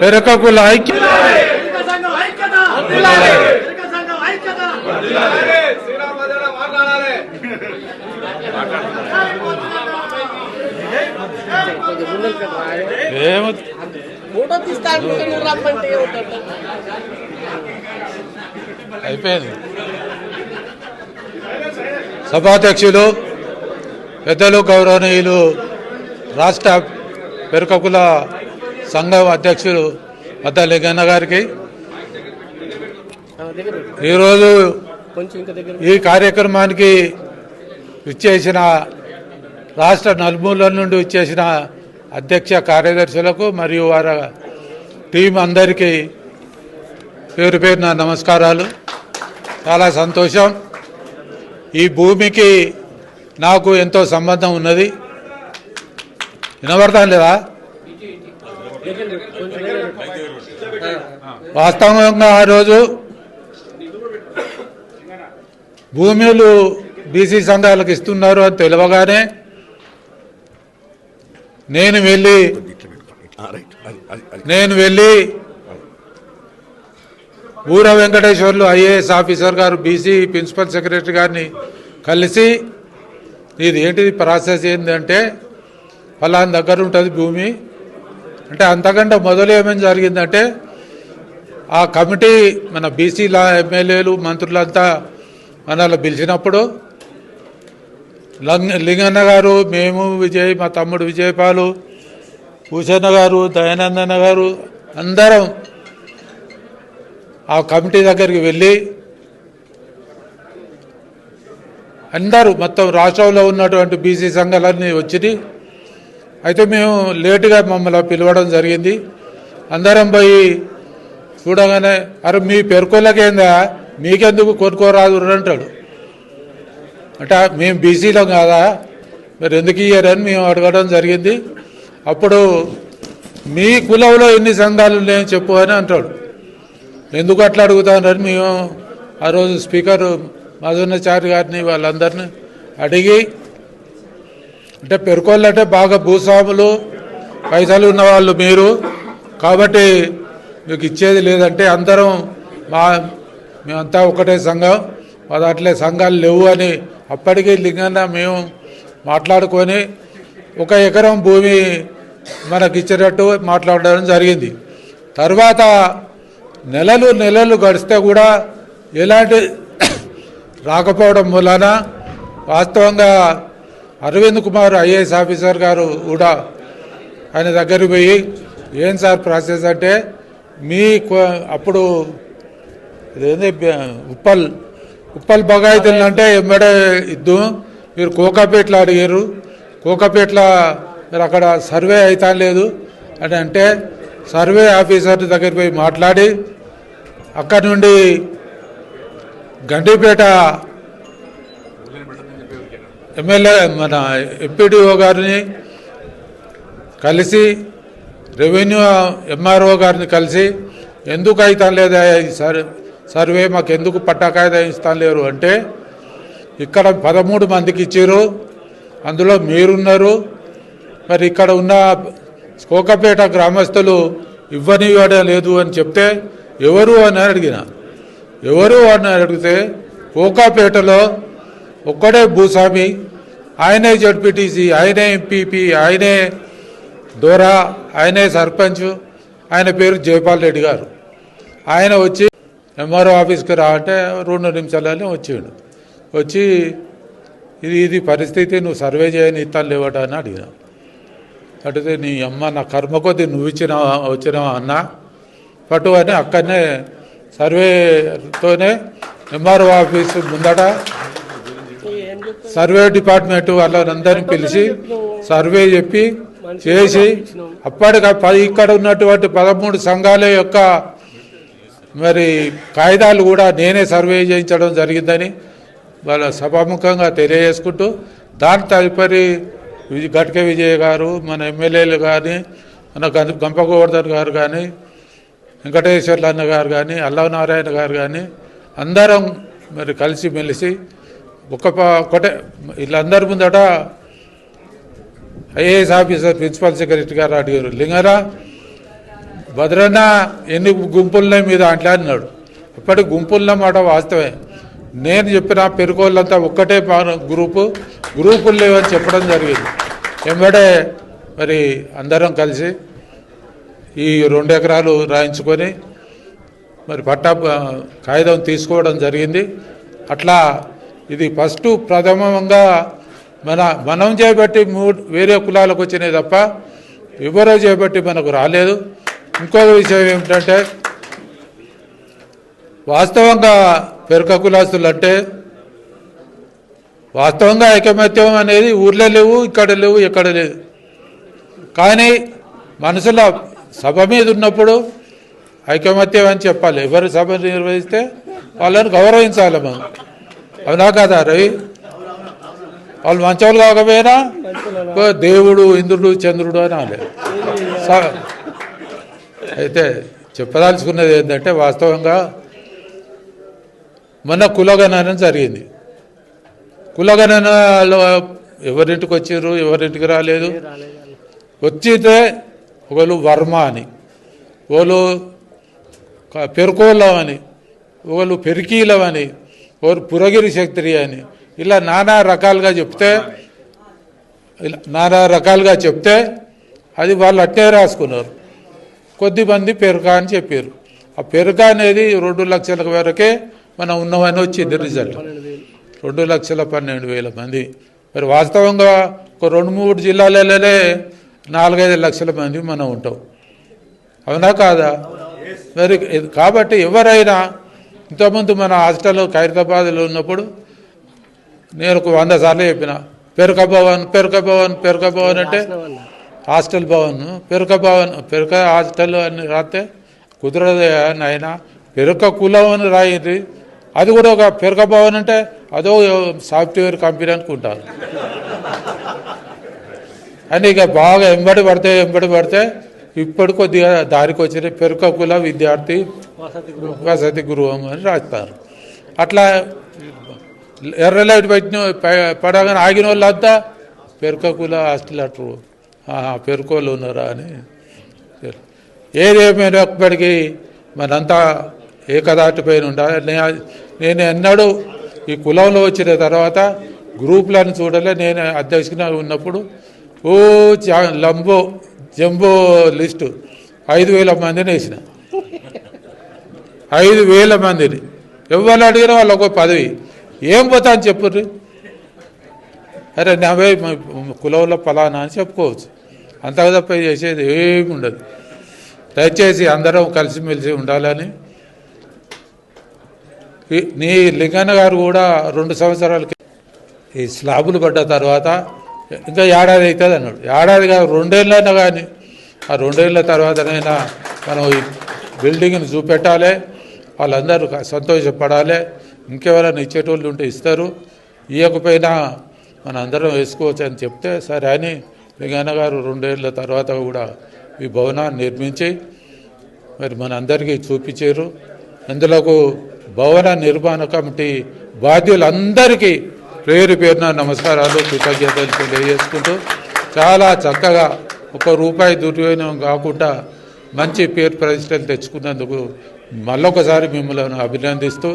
పెరకకుల ఐక్య ఎన్నికల సంఘం ఐక్యత! అయిపోయింది. సభాధ్యక్షులు పెద్దలు గౌరవనీయులు రాష్ట్ర పెరుకకుల సంఘం అధ్యక్షులు మద్ద లింగన్న గారికి. ఈరోజు ఈ కార్యక్రమానికి ఇచ్చేసిన రాష్ట్ర నలుమూలల నుండి ఇచ్చేసిన అధ్యక్ష కార్యదర్శులకు మరియు వారి టీం అందరికీ పేరు పేరు నా నమస్కారాలు. చాలా సంతోషం. ఈ భూమికి నాకు ఎంతో సంబంధం ఉన్నది. వినబడతాను లేదా దగ్గర పెట్టు. కొంచెం దగ్గర పెట్టు. ఆ. వాస్తవంగా ఆ రోజు భూములు బీసీ సంఘాలకు ఇస్తున్నారు అని తెలియగానే నేను వెళ్ళి నేను వెళ్ళి ఊర వెంకటేశ్వర్లు ఐఏఎస్ ఆఫీసర్ గారు బీసీ ప్రిన్సిపల్ సెక్రటరీ గారిని కలిసి ఇది ఏంటిది ప్రాసెస్ ఏంటంటే ఫలాని దగ్గర ఉంటుంది భూమి. అంటే అంతకంటే మొదలు ఏమేమి జరిగిందంటే ఆ కమిటీ మన బీసీల ఎమ్మెల్యేలు మంత్రులంతా మనల్ని పిలిచినప్పుడు లంగ లింగన్న గారు మేము విజయ్ మా తమ్ముడు విజయపాలు భూషణ గారు దయానందన్న గారు అందరం ఆ కమిటీ దగ్గరికి వెళ్ళి అందరూ మొత్తం రాష్ట్రంలో ఉన్నటువంటి బీసీ సంఘాలన్నీ వచ్చి అయితే మేము లేటుగా మమ్మల్ని పిలవడం జరిగింది. అందరం పోయి చూడగానే అరే మీ పెరుకోళ్ళకేందా మీకెందుకు కొనుక్కోరాదు అంటాడు. అంటే మేము బీసీలో కాదా? మీరు ఎందుకు ఇయ్యారని మేము అడగడం జరిగింది. అప్పుడు మీ కులంలో ఎన్ని సంఘాలు ఉన్నాయని చెప్పు అని అంటాడు. ఎందుకు అట్లా అడుగుతానని మేము ఆ రోజు స్పీకర్ మధునాచారి గారిని వాళ్ళందరినీ అడిగి అంటే పెరుకోళ్ళు అంటే బాగా భూస్వాములు పైసలు ఉన్నవాళ్ళు మీరు. కాబట్టి మీకు ఇచ్చేది లేదంటే అందరం మా మేమంతా ఒకటే సంఘం మా దాంట్లో సంఘాలు లేవు అని అప్పటికి లింగన్న మేము మాట్లాడుకొని ఒక ఎకరం భూమి మనకి ఇచ్చేటట్టు మాట్లాడడం జరిగింది. తర్వాత నెలలు నెలలు గడిస్తే కూడా ఎలాంటి రాకపోవడం వలన వాస్తవంగా అరవింద్ కుమార్ ఐఏఎస్ ఆఫీసర్ గారు కూడా ఆయన దగ్గరికి పోయి ఏం సార్ ప్రాసెస్ అంటే మీ అప్పుడు ఇదేంది ఉప్పల్ ఉప్పల్ బగాయితీలు అంటే ఎంబడే ఇద్దు. మీరు కోకాపేటలో అడిగారు. కోకాపేటలో మీరు అక్కడ సర్వే అవుతా లేదు. అని అంటే సర్వే ఆఫీసర్ దగ్గర పోయి మాట్లాడి అక్కడి నుండి గండిపేట ఎమ్మెల్యే మన ఎంపీడీఓ గారిని కలిసి రెవెన్యూ ఎంఆర్ఓ గారిని కలిసి ఎందుకు అవుతాం లేదా సర్ సర్వే మాకు ఎందుకు పట్టాకాయద ఇస్తాం లేరు అంటే ఇక్కడ పదమూడు మందికి ఇచ్చారు అందులో మీరున్నారు. మరి ఇక్కడ ఉన్న కోకపేట గ్రామస్తులు ఇవ్వనివ్వడం లేదు అని చెప్తే ఎవరు అని అడిగిన. ఎవరు అని అడిగితే కోకాపేటలో ఒక్కడే భూస్వామి ఆయనే జడ్పీటీసీ ఆయనే ఎంపీపీ ఆయనే దోరా ఆయనే సర్పంచ్ ఆయన పేరు జయపాల్ రెడ్డి గారు. ఆయన వచ్చి ఎంఆర్ఓ ఆఫీస్కి రావంటే రెండు నిమిషాలనే వచ్చిండు. వచ్చి ఇది ఇది పరిస్థితి నువ్వు సర్వే చేయని ఇస్తాను లేవట అని అడిగిన. అడిగితే నీ అమ్మ నా కర్మ కొద్దీ నువ్వు ఇచ్చినావా వచ్చినావా అన్న పట్టు అని అక్కడనే సర్వేతోనే ఎంఆర్ఓ ఆఫీస్ ముందట సర్వే డిపార్ట్మెంట్ వాళ్ళందరినీ పిలిచి సర్వే చెప్పి చేసి అప్పటికి ఇక్కడ ఉన్నటువంటి పదమూడు సంఘాల యొక్క మరి కాగితాలు కూడా నేనే సర్వే చేయించడం జరిగిందని వాళ్ళ సభాముఖంగా తెలియజేసుకుంటూ దాని తదుపరి విజయ్ గట్క విజయ్ గారు మన ఎమ్మెల్యేలు కానీ మన గం- గంప గోవర్ధన్ గారు కానీ వెంకటేశ్వర్లు అన్న గారు కానీ అల్లవనారాయణ గారు కానీ అందరం మరి కలిసి మెలిసి ఒక ఒకటే వీళ్ళందరి ముందట ఐఏఎస్ ఆఫీసర్ ప్రిన్సిపల్ సెక్రటరీ గారు అడిగారు లింగరా భద్రన్న ఎన్ని గుంపులున్నాయి మీద అట్లా అన్నాడు ఇప్పటి గుంపుల మాట వాస్తవే నేను చెప్పిన పెరుకోళ్ళంతా ఒక్కటే పా- గ్రూపు గ్రూపులు లేవని చెప్పడం జరిగింది. వెంబడే మరి అందరం కలిసి ఈ రెండు ఎకరాలు రాయించుకొని మరి పట్టా కాగితం తీసుకోవడం జరిగింది. అట్లా ఇది ఫస్ట్ ప్రథమంగా మన మనం చేయబట్టి మూడు వేరే కులాలకు వచ్చినాయి తప్ప ఎవరో చేయబట్టి మనకు రాలేదు. ఇంకొక విషయం ఏమిటంటే వాస్తవంగా పెరక కులాస్తులు అంటే వాస్తవంగా ఐకమత్యం అనేది ఊర్లో లేవు ఇక్కడ లేవు ఎక్కడ లేదు. కానీ మనసుల సభ మీద ఉన్నప్పుడు ఐకమత్యం అని చెప్పాలి. ఎవరు సభ నిర్వహిస్తే వాళ్ళని గౌరవించాలి మనం. అవునా కదా రవి? వాళ్ళు మంచోళ్ళు కాకపోయినా ఓ దేవుడు ఇంద్రుడు చంద్రుడు అని అనాలి. స- అయితే చెప్పదలుచుకున్నది ఏంటంటే వాస్తవంగా మొన్న కులగణన జరిగింది. కులగణనలో ఎవరింటికి వచ్చారు ఎవరింటికి రాలేదు? వచ్చితే ఒకళ్ళు వర్మ అని ఒకళ్ళు క- పెరుకోళ్ళం అని ఒకళ్ళు పెరికీలం అని ఒకరు పురగిరి శక్తి అని ఇలా నానా రకాలుగా చెప్తే ఇలా నానా రకాలుగా చెప్తే అది వాళ్ళు అట్టే రాసుకున్నారు. కొద్దిమంది పెరుక అని చెప్పారు. ఆ పెరుక అనేది రెండు లక్షల వరకే మనం ఉన్నామని వచ్చింది రిజల్ట్ రెండు లక్షల పన్నెండు వేల మంది. మరి వాస్తవంగా ఒక రెండు మూడు జిల్లాలలోనే నాలుగైదు లక్షల మంది మనం ఉంటాం. అవునా కాదా? మరి కాబట్టి ఎవరైనా ఇంతకుముందు మన హాస్టల్లో ఖైరతాబాద్లో ఉన్నప్పుడు నేను ఒక వంద సార్లు చెప్పిన. పెరుక భవన్ పెరుక భవన్ పెరుక భవన్ అంటే? హాస్టల్ భవన్ పెరుక భవన్ పెరుక హాస్టల్ అని రాస్తే కుదరదు నాయన. పెరుక కులం అని రాయండి అది కూడా ఒక పెరుక భవన్ అంటే అదో సాఫ్ట్వేర్ కంపెనీ అనుకుంటారు. అని ఇక బాగా ఎంబడి పడితే ఎంబడి పడితే ఇప్పుడు కొద్దిగా దారికి వచ్చిన పెరుక కుల విద్యార్థి వసతి గృహం అని రాస్తారు. అట్లా ఎర్ర లైట్ పెట్టిన పడగానే ఆగిన వాళ్ళంతా పెరుక కుల హాస్టల్ అంటారు. పెరుకోళ్ళు ఉన్నారా అని. ఏదేమైనప్పటికీ మనంతా ఏకదాటిపైన ఉండాలి నేను ఎన్నడూ ఈ కులంలో వచ్చిన తర్వాత గ్రూపులను చూడలే. నేను అధ్యక్షునిగా ఉన్నప్పుడు ఓ లంబో జంబో లిస్టు ఐదు వేల మందిని వేసిన. ఐదు వేల మందిని. ఎవరు అడిగినా వాళ్ళకు ఒక పదవి. ఏం పోతా అని చెప్పుర్రి? అరే నావే కులంలో ఫలానా అని చెప్పుకోవచ్చు. అంత తప్ప చేసేది ఏమి ఉండదు. దయచేసి అందరం కలిసిమెలిసి ఉండాలని. నీ లింగన్న గారు కూడా రెండు సంవత్సరాలకి ఈ స్లాబులు పడ్డ తర్వాత ఇంకా ఏడాది అవుతుంది అన్నాడు. ఏడాది కాదు రెండేళ్ళైనా కానీ ఆ రెండేళ్ళ తర్వాతనైనా మనం ఈ బిల్డింగ్ని చూపెట్టాలి. వాళ్ళందరూ సంతోషపడాలి. ఇంకెవరైనా ఇచ్చేటోళ్ళు ఉంటే ఇస్తారు. ఇవ్వకపోయినా మన అందరం వేసుకోవచ్చు అని చెప్తే సరే అని లింగన్న గారు రెండేళ్ళ తర్వాత కూడా ఈ భవనాన్ని నిర్మించి మరి మన అందరికీ చూపించారు. అందులోకు భవన నిర్మాణ కమిటీ బాధ్యులందరికీ పేరు పేరున నమస్కారాలు కృతజ్ఞతలు తెలియజేసుకుంటూ చాలా చక్కగా ఒక రూపాయి దుర్వినియోగం కాకుండా మంచి పేరు ప్రతిష్టలు తెచ్చుకున్నందుకు మళ్ళొకసారి మిమ్మల్ని అభినందిస్తూ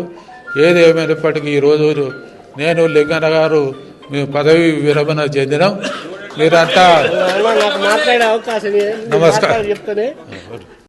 ఏది ఏమైనప్పటికీ ఈరోజు నేను లింగన్న గారు మీ పదవి విరమణ చెందినాం మీరంతా. నమస్కారం.